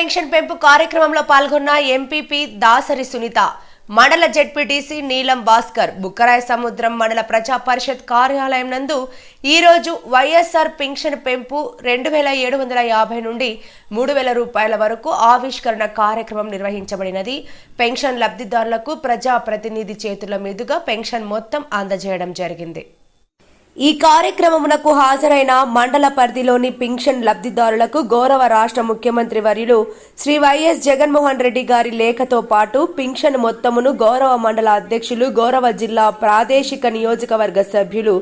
Pension పెంపు కార్యక్రమంలో పాల్గొన్న ఎంపీపీ దాసరి సునీత మండల జెడ్పీటీసీ నీలం భాస్కర్ బుక్కరాయ సముద్రం మండల ప్రజా పరిషత్ కార్యాలయం నందు ఈరోజు వైఎస్ఆర్ పెన్షన్ పెంపు రెండు వేల ఏడు వందల యాభై నుండి మూడు వేల రూపాయల వరకు ఆవిష్కరణ కార్యక్రమం నిర్వహించబడినది. పెన్షన్ లబ్ధిదారులకు ప్రజా ప్రతినిధి చేతుల మీదుగా పెన్షన్ మొత్తం అందజేయడం జరిగింది. ఈ కార్యక్రమమునకు హాజరైన మండల పరిధిలోని పింఛన్ లబ్ధిదారులకు గౌరవ రాష్ట్ర ముఖ్యమంత్రి వర్యులు శ్రీ వైఎస్ జగన్మోహన్ రెడ్డి గారి లేఖతో పాటు పింఛన్ మొత్తమును గౌరవ మండల అధ్యక్షులు గౌరవ జిల్లా ప్రాదేశిక నియోజకవర్గ సభ్యులు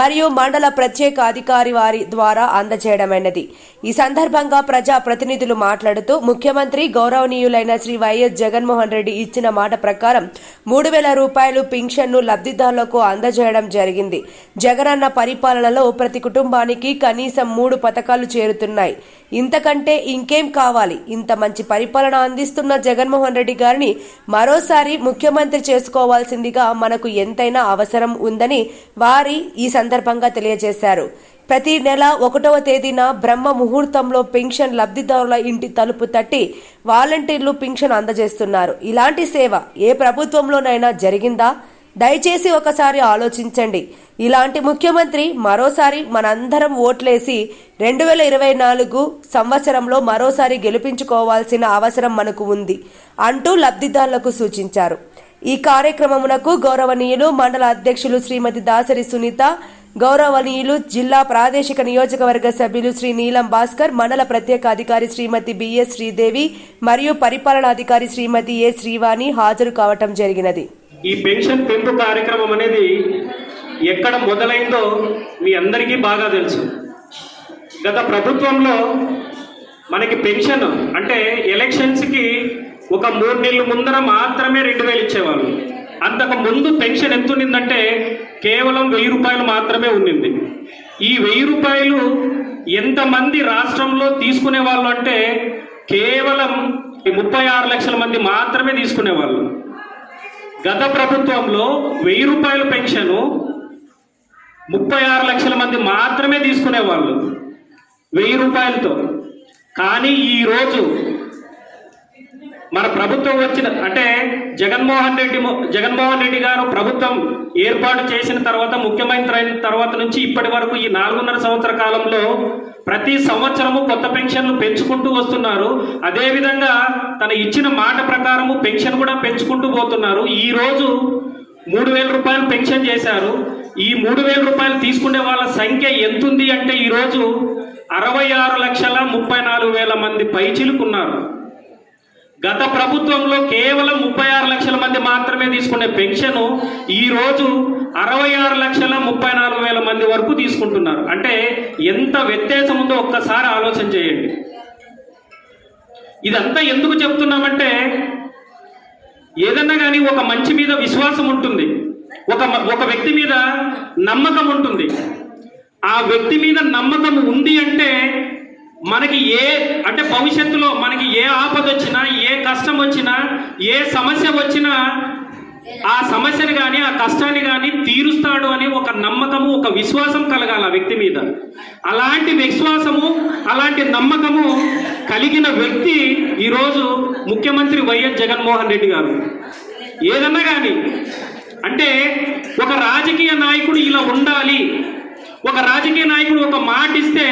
మరియు మండల ప్రత్యేక అధికారి వారి ద్వారా అందజేయడమైనది. ఈ సందర్భంగా ప్రజా ప్రతినిధులు మాట్లాడుతూ ముఖ్యమంత్రి గౌరవనీయులైన శ్రీ వైఎస్ జగన్మోహన్ రెడ్డి ఇచ్చిన మాట ప్రకారం మూడు వేల రూపాయలు పింఛన్ను లబ్ధిదారులకు అందజేయడం జరిగింది. జగన్ జగనన్న పరిపాలనలో ప్రతి కుటుంబానికి కనీసం మూడు పథకాలు చేరుతున్నాయి. ఇంతకంటే ఇంకేం కావాలి? ఇంత మంచి పరిపాలన అందిస్తున్న జగన్మోహన్ రెడ్డి గారిని మరోసారి ముఖ్యమంత్రి చేసుకోవాల్సిందిగా మనకు ఎంతైనా అవసరం ఉందని వారి ఈ సందర్భంగా తెలియజేశారు. ప్రతి నెల ఒకటవ తేదీన బ్రహ్మ ముహూర్తంలో పెన్షన్ లబ్ధిదారుల ఇంటి తలుపు తట్టి వాలంటీర్లు పెన్షన్ అందజేస్తున్నారు. ఇలాంటి సేవ ఏ ప్రభుత్వంలోనైనా జరిగిందా? దయచేసి ఒకసారి ఆలోచించండి. ఇలాంటి ముఖ్యమంత్రి మరోసారి మనందరం ఓట్లేసి రెండు వేల ఇరవై నాలుగు సంవత్సరంలో మరోసారి గెలిపించుకోవాల్సిన అవసరం మనకు ఉంది అంటూ లబ్ధిదారులకు సూచించారు. ఈ కార్యక్రమమునకు గౌరవనీయులు మండల అధ్యక్షులు శ్రీమతి దాసరి సునీత గౌరవనీయులు జిల్లా ప్రాదేశిక నియోజకవర్గ సభ్యులు శ్రీ నీలం భాస్కర్ మండల ప్రత్యేక అధికారి శ్రీమతి బిఎస్ శ్రీదేవి మరియు పరిపాలనాధికారి శ్రీమతి ఏ. శ్రీవాణి హాజరు కావటం జరిగినది. ఈ పెన్షన్ పెంపు కార్యక్రమం అనేది ఎక్కడ మొదలైందో మీ అందరికీ బాగా తెలుసు. గత ప్రభుత్వంలో మనకి పెన్షన్ అంటే ఎలక్షన్స్కి ఒక మూడు నెలల ముందర మాత్రమే రెండు వేలు ఇచ్చేవాళ్ళు. అంతకు ముందు పెన్షన్ ఎంత ఉన్నిందంటే కేవలం వెయ్యి రూపాయలు మాత్రమే ఉన్నింది. ఈ వెయ్యి రూపాయలు ఎంతమంది రాష్ట్రంలో తీసుకునే వాళ్ళు అంటే కేవలం ముప్పై ఆరు లక్షల మంది మాత్రమే తీసుకునేవాళ్ళు గత ప్రభుత్వంలో వెయ్యి రూపాయల పెన్షను ముప్పై ఆరు లక్షల మంది మాత్రమే తీసుకునేవాళ్ళు. వెయ్యి రూపాయలతో. కానీ ఈరోజు మన ప్రభుత్వం వచ్చిన అంటే జగన్మోహన్ రెడ్డి జగన్మోహన్ రెడ్డి గారు ప్రభుత్వం ఏర్పాటు చేసిన తర్వాత ముఖ్యమంత్రి అయిన తర్వాత నుంచి ఇప్పటి వరకు ఈ నాలుగున్నర సంవత్సర కాలంలో ప్రతి సంవత్సరము కొత్త పెన్షన్లు పెంచుకుంటూ వస్తున్నారు. అదేవిధంగా తన ఇచ్చిన మాట ప్రకారము పెన్షన్ కూడా పెంచుకుంటూ పోతున్నారు. ఈ రోజు మూడు వేల రూపాయలు పెన్షన్ చేశారు. ఈ మూడు వేల రూపాయలు తీసుకునే వాళ్ళ సంఖ్య ఎంతుంది అంటే ఈరోజు అరవై ఆరు లక్షల ముప్పై నాలుగు వేల మంది పైచిలుకున్నారు. గత ప్రభుత్వంలో కేవలం ముప్పై ఆరు లక్షల మంది మాత్రమే తీసుకునే పెన్షన్ ఈరోజు అరవై ఆరు లక్షల ముప్పై నాలుగు వేల మంది వరకు తీసుకుంటున్నారు. అంటే ఎంత వ్యత్యాసం ఉందో ఒక్కసారి ఆలోచన చేయండి. ఇదంతా ఎందుకు చెప్తున్నామంటే ఏదన్నా కానీ ఒక మంచి మీద విశ్వాసం ఉంటుంది. ఒక ఒక వ్యక్తి మీద నమ్మకం ఉంటుంది. ఆ వ్యక్తి మీద నమ్మకం ఉంది అంటే మనకి ఏ అంటే భవిష్యత్తులో మనకి ఏ ఆపద వచ్చినా ఏ కష్టం వచ్చినా ఏ సమస్య వచ్చినా ఆ సమస్యను కానీ ఆ కష్టాన్ని కానీ తీరుస్తాడు అని ఒక నమ్మకము ఒక విశ్వాసం కలగాలి ఆ వ్యక్తి మీద. అలాంటి విశ్వాసము అలాంటి నమ్మకము కలిగిన వ్యక్తి ఈరోజు ముఖ్యమంత్రి వైఎస్ జగన్మోహన్ రెడ్డి గారు. ఏదన్నా కానీ అంటే ఒక రాజకీయ నాయకుడు ఇలా ఉండాలి. ఒక రాజకీయ నాయకుడు ఒక మాట ఇస్తే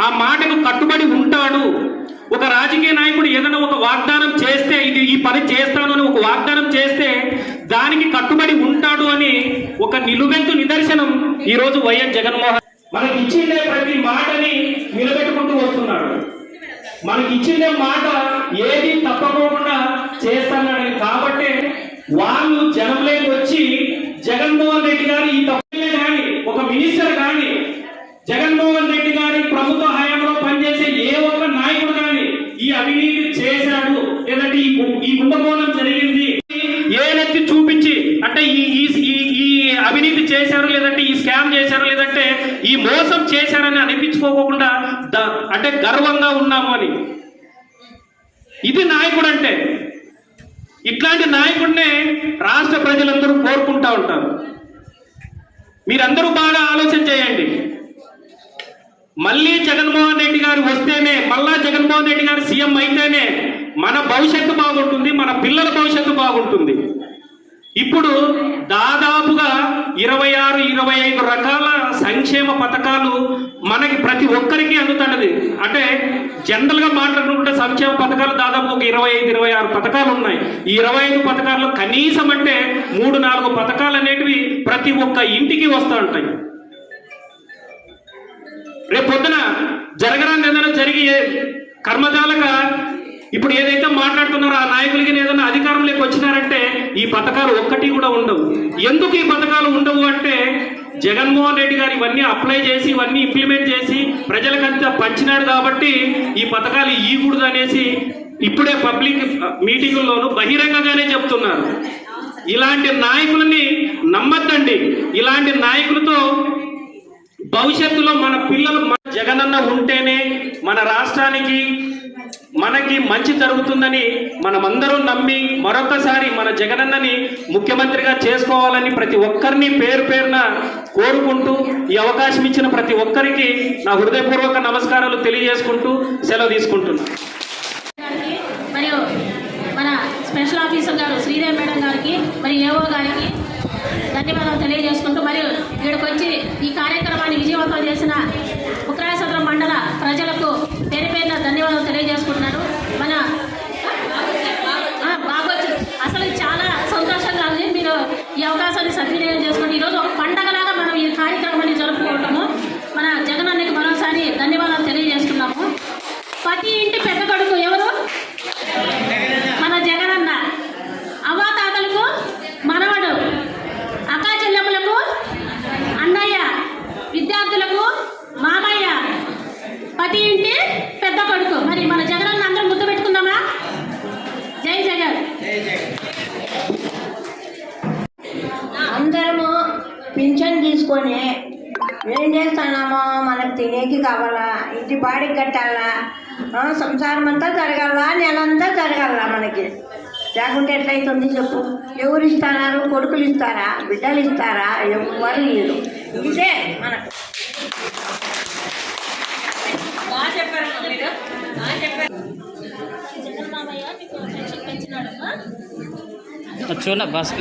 ఆ మాటకు కట్టుబడి ఉంటాడు. ఒక రాజకీయ నాయకుడు ఏదైనా ఒక వాగ్దానం చేస్తే ఇది ఈ పని చేస్తాను అని ఒక వాగ్దానం చేస్తే దానికి కట్టుబడి ఉంటాడు అని ఒక నిలువెత్తు నిదర్శనం ఈరోజు వైఎస్ జగన్మోహన్ మనకి ఇచ్చిందే ప్రతి మాటని నిలబెట్టుకుంటూ వస్తున్నాడు. మనకి ఇచ్చిందే మాట ఏది తప్పకోకుండా చేస్తున్నాడని కాబట్టి వాళ్ళు జనంలోకి వచ్చి జగన్మోహన్ రెడ్డి గారు ఈ తప్పులే కానీ ఒక మినిస్టర్ కానీ జగన్మోహన్ రెడ్డి గారి ప్రభుత్వ హయాంలో పనిచేసే ఏ ఒక్క నాయకుడు కానీ ఈ అవినీతి చేశాడు. లేదంటే ఈ కుంభకోణం జరిగింది. ఏనెత్తి చూపించి అంటే ఈ ఈ- అవినీతి చేశారు లేదంటే ఈ స్కామ్ చేశారు లేదంటే ఈ మోసం చేశారని అనిపించుకోకుండా అంటే గర్వంగా ఉన్నాము అని. ఇది నాయకుడు అంటే. ఇట్లాంటి నాయకుడినే రాష్ట్ర ప్రజలందరూ కోరుకుంటా ఉంటారు. మీరందరూ బాగా ఆలోచన చేయండి. మళ్ళీ జగన్మోహన్ రెడ్డి గారు వస్తేనే మళ్ళా జగన్మోహన్ రెడ్డి గారు సీఎం అయితేనే మన భవిష్యత్తు బాగుంటుంది మన పిల్లల భవిష్యత్తు బాగుంటుంది. ఇప్పుడు దాదాపుగా ఇరవై ఆరు ఇరవై ఐదు రకాల సంక్షేమ పథకాలు మనకి ప్రతి ఒక్కరికి అందుతున్నది. అంటే జనరల్గా మాట్లాడుకుంటే సంక్షేమ పథకాలు దాదాపు ఒక ఇరవై ఐదు ఇరవై ఆరు పథకాలు ఉన్నాయి. ఈ ఇరవై ఐదు పథకాల్లో కనీసం అంటే మూడు నాలుగు పథకాలు అనేటివి ప్రతి ఒక్క ఇంటికి వస్తూ ఉంటాయి. రేపు పొద్దున జరగరాని ఏదైనా జరిగి కర్మజాలక ఇప్పుడు ఏదైతే మాట్లాడుతున్నారో ఆ నాయకులకి ఏదైనా అధికారంలోకి వచ్చినారంటే ఈ పథకాలు ఒక్కటి కూడా ఉండవు. ఎందుకు ఈ పథకాలు ఉండవు అంటే జగన్మోహన్ రెడ్డి గారు ఇవన్నీ అప్లై చేసి ఇవన్నీ ఇంప్లిమెంట్ చేసి ప్రజలకంతా పంచినాడు కాబట్టి ఈ పథకాలు ఇవ్వకూడదు అనేసి ఇప్పుడే పబ్లిక్ మీటింగుల్లోనూ బహిరంగంగానే చెప్తున్నారు. ఇలాంటి నాయకులని నమ్మద్దండి. ఇలాంటి నాయకులతో భవిష్యత్తులో మన పిల్లలు మన జగనన్న ఉంటేనే మన రాష్ట్రానికి మనకి మంచి జరుగుతుందని మనమందరం నమ్మి మరొకసారి మన జగనన్నని ముఖ్యమంత్రిగా చేసుకోవాలని ప్రతి ఒక్కరిని పేరు పేరున కోరుకుంటూ ఈ అవకాశం ఇచ్చిన ప్రతి ఒక్కరికి నా హృదయపూర్వక నమస్కారాలు తెలియజేసుకుంటూ సెలవు తీసుకుంటున్నాను మరియు మన స్పెషల్ ఆఫీసర్ గారు శ్రీదేవి మేడం గారికి మరియు ఏవో గారికి ధన్యవాదాలు తెలియజేసుకుంటూ మరియు ఇక్కడికి వచ్చి ఈ కార్యక్రమాన్ని విజయవంతం చేసిన ఉక్రాయసత్రం మండల ప్రజలకు పేరు పేరున ధన్యవాదాలు తెలియజేసుకుంటున్నాను మన ఆ, బాగా వచ్చింది అసలు ఇది చాలా సంతోషంగా ఉంది మీరు ఈ అవకాశాన్ని సద్వినియోగం చేసుకోండి ఈరోజు ఒక పండగలాగా మనం ఈ కార్యక్రమాన్ని జరుపుకోవటము మన జగనన్నకి మరోసారి ధన్యవాదాలు తెలియజేస్తున్నాము ప్రతి ఇంటి పెద్ద కొడుకు ఎవరు మన జగనన్న అవ్వాతాతలకు మనవడు అక్కా చెల్లెములకు అన్నయ్య విద్యార్థులకు మామయ్య ప్రతి ఇంటి పెద్ద కొడుకు మరి మన జగనన్న అందరం గుర్తు పెట్టుకుందామా జై జగన్ అందరము పింఛన్ తీసుకొని ఏం చేస్తున్నామో మనకు తినేకి కావాలా? ఇంటి బాడికి కట్టాలా? ఆ, సంసారం అంతా జరగాల? నెలంతా జరగాల మనకి? లేకుంటే ఎట్లయితుంది చెప్పు. ఎవరు ఇస్తున్నారు కొడుకులు ఇస్తారా? బిడ్డలు ఇస్తారా? ఎవరు లేరు. ఇదే మనకు. చూడ బస్